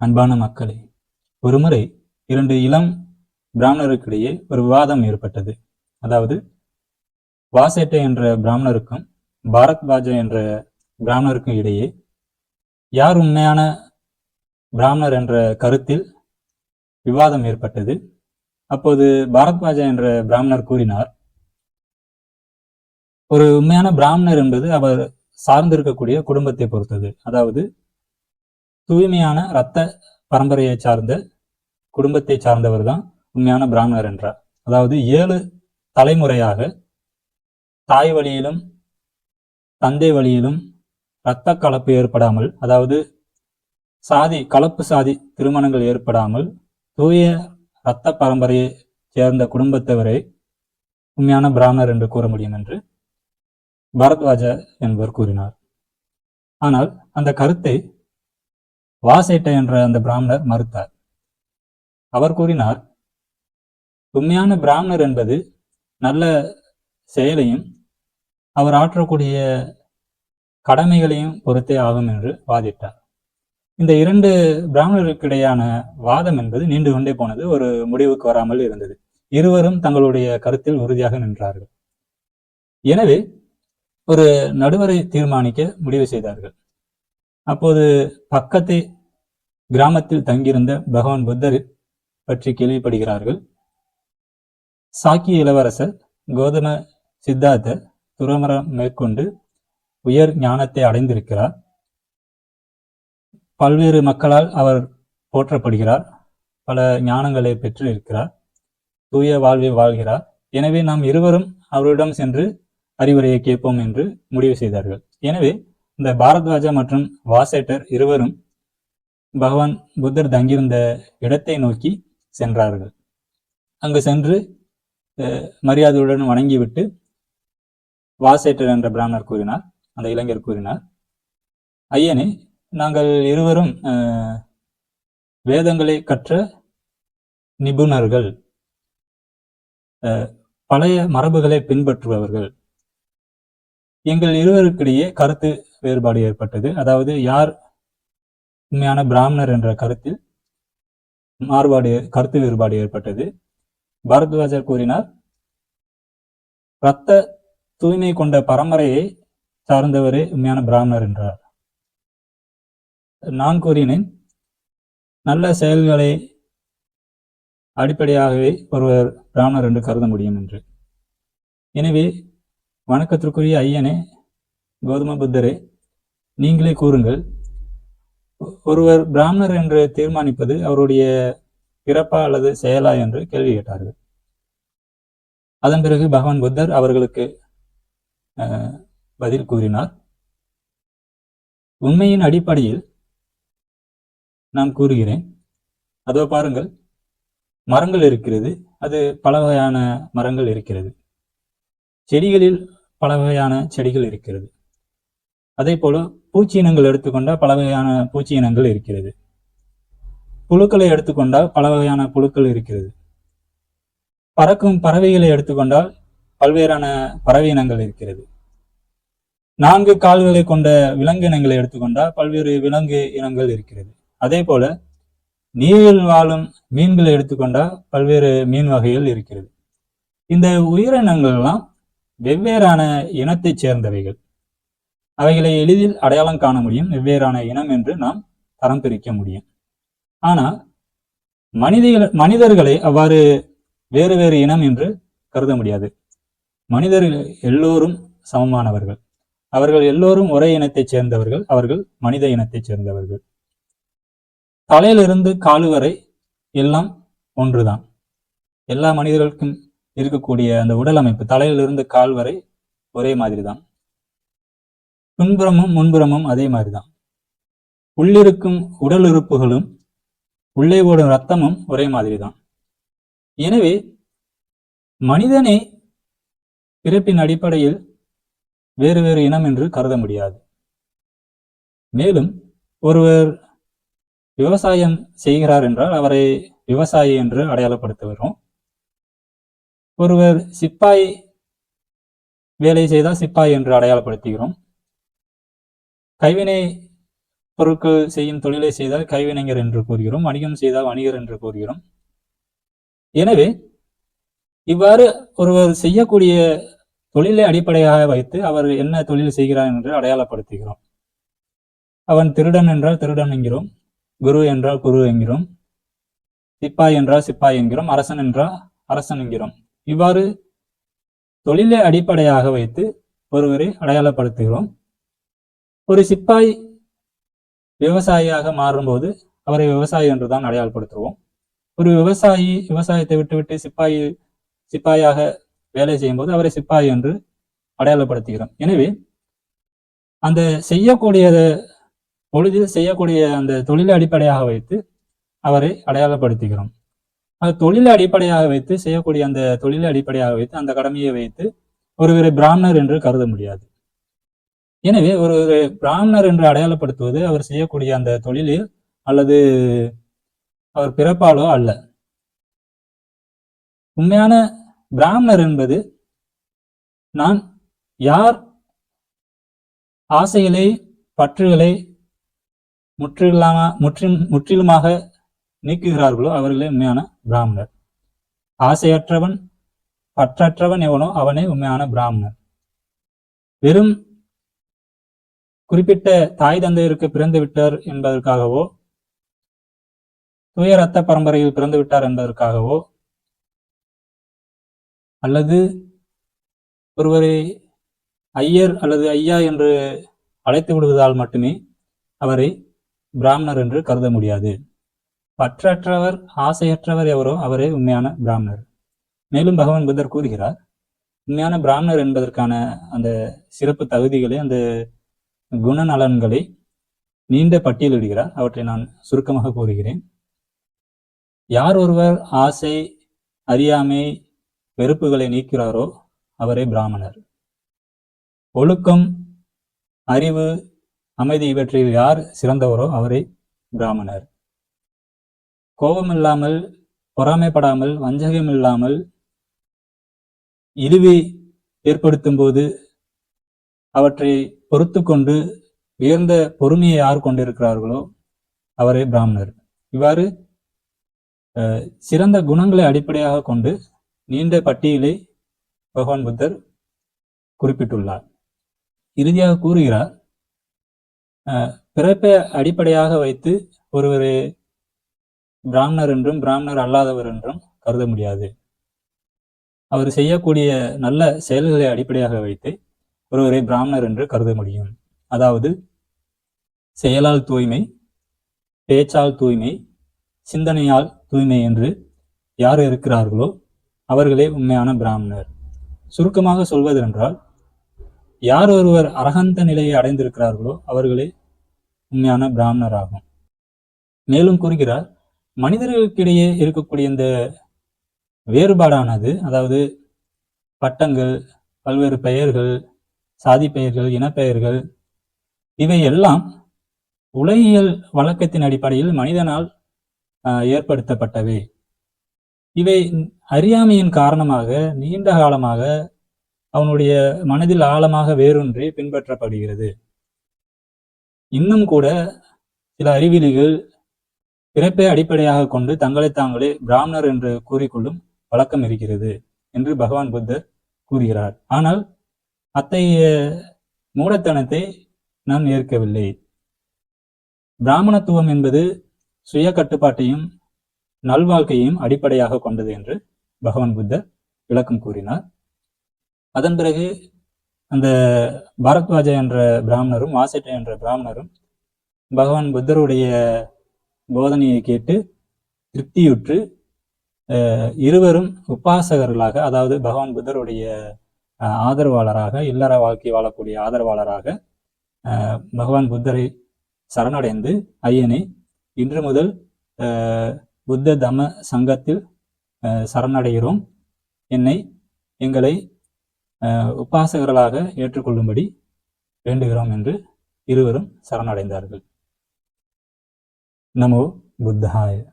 அன்பான மக்களே ஒருமுறை இரண்டு இளம் பிராமணருக்கிடையே ஒரு விவாதம் ஏற்பட்டது. அதாவது வாசேட்டை என்ற பிராமணருக்கும் பாரத்வாஜா என்ற பிராமணருக்கும் இடையே யார் உண்மையான பிராமணர் என்ற கருத்தில் விவாதம் ஏற்பட்டது. அப்போது பாரத்வாஜா என்ற பிராமணர் கூறினார் ஒரு உண்மையான பிராமணர் என்பது அவர் சார்ந்திருக்கக்கூடிய குடும்பத்தை பொறுத்தது. அதாவது தூய்மையான இரத்த பரம்பரையை சார்ந்த குடும்பத்தை சார்ந்தவர் தான் உண்மையான பிராமணர் என்றார். அதாவது ஏழு தலைமுறையாக தாய் வழியிலும் தந்தை வழியிலும் இரத்த கலப்பு ஏற்படாமல் அதாவது சாதி கலப்பு சாதி திருமணங்கள் ஏற்படாமல் தூய இரத்த பரம்பரையை சேர்ந்த குடும்பத்தவரை உண்மையான பிராமணர் என்று கூற முடியும் என்று பரத்வாஜா என்பவர் கூறினார். ஆனால் அந்த கருத்தை வாசேட்டை என்ற அந்த பிராமணர் மறுத்தார். அவர் கூறினார் உண்மையான பிராமணர் என்பது நல்ல செயலையும் அவர் ஆற்றக்கூடிய கடமைகளையும் பொறுத்தே ஆகும் என்று வாதிட்டார். இந்த இரண்டு பிராமணர்களுக்கிடையான வாதம் என்பது நீண்டு கொண்டே போனது ஒரு முடிவுக்கு வராமல் இருந்தது. இருவரும் தங்களுடைய கருத்தில் உறுதியாக நின்றார்கள். எனவே ஒரு நடுவரை தீர்மானிக்க முடிவு செய்தார்கள். அப்போது பக்கத்தை கிராமத்தில் தங்கியிருந்த பகவான் புத்தர் பற்றி கேள்விப்படுகிறார்கள். சாக்கிய இளவரசர் கௌதம சித்தார்த்தர் துறமரம் மேற்கொண்டு உயர் ஞானத்தை அடைந்திருக்கிறார். பல்வேறு மக்களால் அவர் போற்றப்படுகிறார். பல ஞானங்களை பெற்று இருக்கிறார் தூய வாழ்வை வாழ்கிறார். எனவே நாம் இருவரும் அவரிடம் சென்று அறிவுரையை கேட்போம் என்று முடிவு செய்தார்கள். எனவே இந்த பாரத்வாஜா மற்றும் வாசேட்டர் இருவரும் பகவான் புத்தர் தங்கியிருந்த இடத்தை நோக்கி சென்றார்கள். அங்கு சென்று மரியாதையுடன் வணங்கிவிட்டு வாசேட்டர் என்ற பிராமணர் கூறினார் அந்த இளைஞர் கூறினார் ஐயனே நாங்கள் இருவரும் வேதங்களை கற்ற நிபுணர்கள். பழைய மரபுகளை பின்பற்றுபவர்கள். எங்கள் இருவருக்கிடையே கருத்து வேறுபாடு ஏற்பட்டது. அதாவது யார் உண்மையான பிராமணர் என்ற கருத்தில் மாறுபாடு கருத்து வேறுபாடு ஏற்பட்டது. பரத்வாஜர் கூறினார் இரத்த தூய்மை கொண்ட பரம்பரையை சார்ந்தவரே உண்மையான பிராமணர் என்றார். நான் கூறினேன் நல்ல செயல்களை அடிப்படையாகவே ஒருவர் பிராமணர் என்று கருத முடியும் என்று. எனவே வணக்கத்திற்குரிய ஐயனே கௌதம புத்தரே நீங்களே கூறுங்கள். ஒருவர் பிராமணர் என்று தீர்மானிப்பது அவருடைய பிறப்பா அல்லது செயலா என்று கேள்வி கேட்டார்கள். அதன் பிறகு பகவான் புத்தர் அவர்களுக்கு பதில் கூறினார். உண்மையின் அடிப்படையில் நான் கூறுகிறேன். அதோ பாருங்கள் மரங்கள் இருக்கிறது அது பல வகையான மரங்கள் இருக்கிறது. செடிகளில் பல வகையான செடிகள் இருக்கிறது. அதே போல பூச்சி இனங்கள் எடுத்துக்கொண்டால் பல வகையான பூச்சி இனங்கள் இருக்கிறது. புழுக்களை எடுத்துக்கொண்டால் பல வகையான புழுக்கள் இருக்கிறது. பறக்கும் பறவைகளை எடுத்துக்கொண்டால் பல்வேறான பறவை இனங்கள் இருக்கிறது. நான்கு கால்களை கொண்ட விலங்கு இனங்களை எடுத்துக்கொண்டால் பல்வேறு விலங்கு இனங்கள் இருக்கிறது. அதே போல நீரில் வாழும் மீன்களை எடுத்துக்கொண்டால் பல்வேறு மீன் வகைகள் இருக்கிறது. இந்த உயிரினங்கள்லாம் வெவ்வேறான இனத்தைச் சேர்ந்தவைகள். அவைகளை எளிதில் அடையாளம் காண முடியும். வெவ்வேறான இனம் என்று நாம் தரம் பிரிக்க முடியும். ஆனால் மனிதர்கள் மனிதர்களை அவ்வாறு வேறு வேறு இனம் என்று கருத முடியாது. மனிதர்கள் எல்லோரும் சமமானவர்கள். அவர்கள் எல்லோரும் ஒரே இனத்தைச் சேர்ந்தவர்கள். அவர்கள் மனித இனத்தைச் சேர்ந்தவர்கள். தலையிலிருந்து காலு வரை எல்லாம் ஒன்றுதான். எல்லா மனிதர்களுக்கும் இருக்கக்கூடிய அந்த உடல் அமைப்பு தலையிலிருந்து கால் வரை ஒரே மாதிரி தான் பின்புறமும் முன்புறமும் அதே மாதிரி தான் உள்ளிருக்கும் உடல் உறுப்புகளும் உள்ளே ஓடும் ரத்தமும் ஒரே மாதிரி தான் எனவே மனிதனை பிறப்பின் அடிப்படையில் வேறு வேறு இனம் என்று கருத முடியாது. மேலும் ஒருவர் விவசாயம் செய்கிறார் என்றால் அவரை விவசாயி என்று அடையாளப்படுத்துகிறோம். ஒருவர் சிப்பாய் வேலை செய்தால் சிப்பாய் என்று அடையாளப்படுத்துகிறோம். கைவினை பொருட்கள் செய்யும் தொழிலை செய்தால் கைவினைஞர் என்று கூறுகிறோம் வணிகம் செய்தால் வணிகர் என்று கூறுகிறோம். எனவே இவ்வாறு ஒருவர் செய்யக்கூடிய தொழிலை அடிப்படையாக வைத்து அவர் என்ன தொழில் செய்கிறார் என்று அடையாளப்படுத்துகிறோம். அவன் திருடன் என்றால் திருடன் என்கிறோம் குரு என்றால் குரு என்கிறோம் சிப்பாய் என்றால் சிப்பாய் என்கிறோம் அரசன் என்றால் அரசன் என்கிறோம். இவ்வாறு தொழிலை அடிப்படையாக வைத்து ஒருவரை அடையாளப்படுத்துகிறோம். ஒரு சிப்பாய் விவசாயியாக மாறும்போது அவரை விவசாயி என்றுதான் அடையாளப்படுத்துவோம். ஒரு விவசாயி விவசாயத்தை விட்டுவிட்டு சிப்பாயி சிப்பாயாக வேலை செய்யும்போது அவரை சிப்பாய் என்று அடையாளப்படுத்துகிறோம். எனவே அந்த செய்யக்கூடிய பொழுதில் செய்யக்கூடிய அந்த தொழிலை அடிப்படையாக வைத்து அவரை அடையாளப்படுத்துகிறோம். அது தொழிலை அடிப்படையாக வைத்து செய்யக்கூடிய அந்த தொழிலை அடிப்படையாக வைத்து அந்த கடமையை வைத்து ஒருவரை பிராமணர் என்று கருத முடியாது. எனவே ஒரு பிராமணர் என்று அடையாளப்படுத்துவது அவர் செய்யக்கூடிய அந்த தொழிலில் அல்லது அவர் பிறப்பாலோ அல்ல. உண்மையான பிராமணர் என்பது நான் யார் ஆசைகளை பற்றுகளை முற்றிலாம முற்றிலும் முற்றிலுமாக நீக்குகிறார்களோ அவர்களே உண்மையான பிராமணர். ஆசையற்றவன் பற்றற்றவன் எவனோ அவனே உண்மையான பிராமணர். வெறும் குறிப்பிட்ட தாய் தந்தையருக்கு பிறந்து விட்டார் என்பதற்காகவோ தூய ரத்த பரம்பரையில் பிறந்து விட்டார் என்பதற்காகவோ அல்லது ஒருவரை ஐயர் அல்லது ஐயா என்று அழைத்து விடுவதால் மட்டுமே அவரை பிராமணர் என்று கருத முடியாது. பற்றற்றவர் ஆசையற்றவர் எவரோ அவரே உண்மையான பிராமணர். மேலும் பகவான் புத்தர் கூறுகிறார் உண்மையான பிராமணர் என்பதற்கான அந்த சிறப்பு தகுதிகளை அந்த குணநலன்களை நீண்ட பட்டியலிடுகிறார். அவற்றை நான் சுருக்கமாக கூறுகிறேன். யார் ஒருவர் ஆசை அறியாமை வெறுப்புகளை நீக்கிறாரோ அவரே பிராமணர். ஒழுக்கம் அறிவு அமைதி இவற்றில் யார் சிறந்தவரோ அவரே பிராமணர். கோபம் இல்லாமல் பொறாமைப்படாமல் வஞ்சகம் இல்லாமல் இழிவை ஏற்படுத்தும் போது அவற்றை பொறுத்து கொண்டு உயர்ந்த பொறுமையை யார் கொண்டிருக்கிறார்களோ அவரே பிராமணர். இவ்வாறு சிறந்த குணங்களை அடிப்படையாக கொண்டு நீண்ட பட்டியலை பகவான் புத்தர் குறிப்பிட்டுள்ளார். இறுதியாக கூறுகிறார் பிறப்பை அடிப்படையாக வைத்து ஒருவர் பிராமணர் என்றும் பிராமணர் அல்லாதவர் என்றும் கருத முடியாது. அவர் செய்யக்கூடிய நல்ல செயல்களை அடிப்படையாக வைத்து ஒருவரை பிராமணர் என்று கருத முடியும். அதாவது செயலால் தூய்மை பேச்சால் தூய்மை சிந்தனையால் தூய்மை என்று யார் இருக்கிறார்களோ அவர்களே உண்மையான பிராமணர். சுருக்கமாக சொல்வதென்றால் யார் ஒருவர் அரகந்த நிலையை அடைந்திருக்கிறார்களோ அவர்களே உண்மையான பிராமணர் ஆகும் மேலும் கூறுகிறார் மனிதர்களுக்கிடையே இருக்கக்கூடிய இந்த வேறுபாடானது அதாவது பட்டங்கள் பல்வேறு பெயர்கள் சாதி பெயர்கள் இனப்பெயர்கள் இவை எல்லாம் உலகியல் வழக்கத்தின் அடிப்படையில் மனிதனால் ஏற்படுத்தப்பட்டவை. இவை அறியாமையின் காரணமாக நீண்ட காலமாக அவனுடைய மனதில் ஆழமாக வேரூன்றி பின்பற்றப்படுகிறது. இன்னும் கூட சில அறிவிலிகள் பிறப்பை அடிப்படையாக கொண்டு தங்களை தாங்களே பிராமணர் என்று கூறிக்கொள்ளும் வழக்கம் இருக்கிறது என்று பகவான் புத்தர் கூறுகிறார். ஆனால் அத்தகைய மூடத்தனத்தை நான் ஏற்கவில்லை. பிராமணத்துவம் என்பது சுய கட்டுப்பாட்டையும் நல்வாழ்க்கையையும் அடிப்படையாக கொண்டது என்று பகவான் புத்தர் விளக்கம் கூறினார். அதன் பிறகு அந்த பாரத்வாஜா என்ற பிராமணரும் வாசெட்ட என்ற பிராமணரும் பகவான் புத்தருடைய போதனையை கேட்டு திருப்தியுற்று இருவரும் உபாசகர்களாக அதாவது பகவான் புத்தருடைய ஆதரவாளராக இல்லற வாழ்க்கை வாழக்கூடிய ஆதரவாளராக பகவான் புத்தரை சரணடைந்து ஐயனை இன்று முதல் புத்த தம சங்கத்தில் சரணடைகிறோம். என்னை எங்களை உபாசகர்களாக ஏற்றுக்கொள்ளும்படி வேண்டுகிறோம் என்று இருவரும் சரணடைந்தார்கள். நமோ புத்தாய.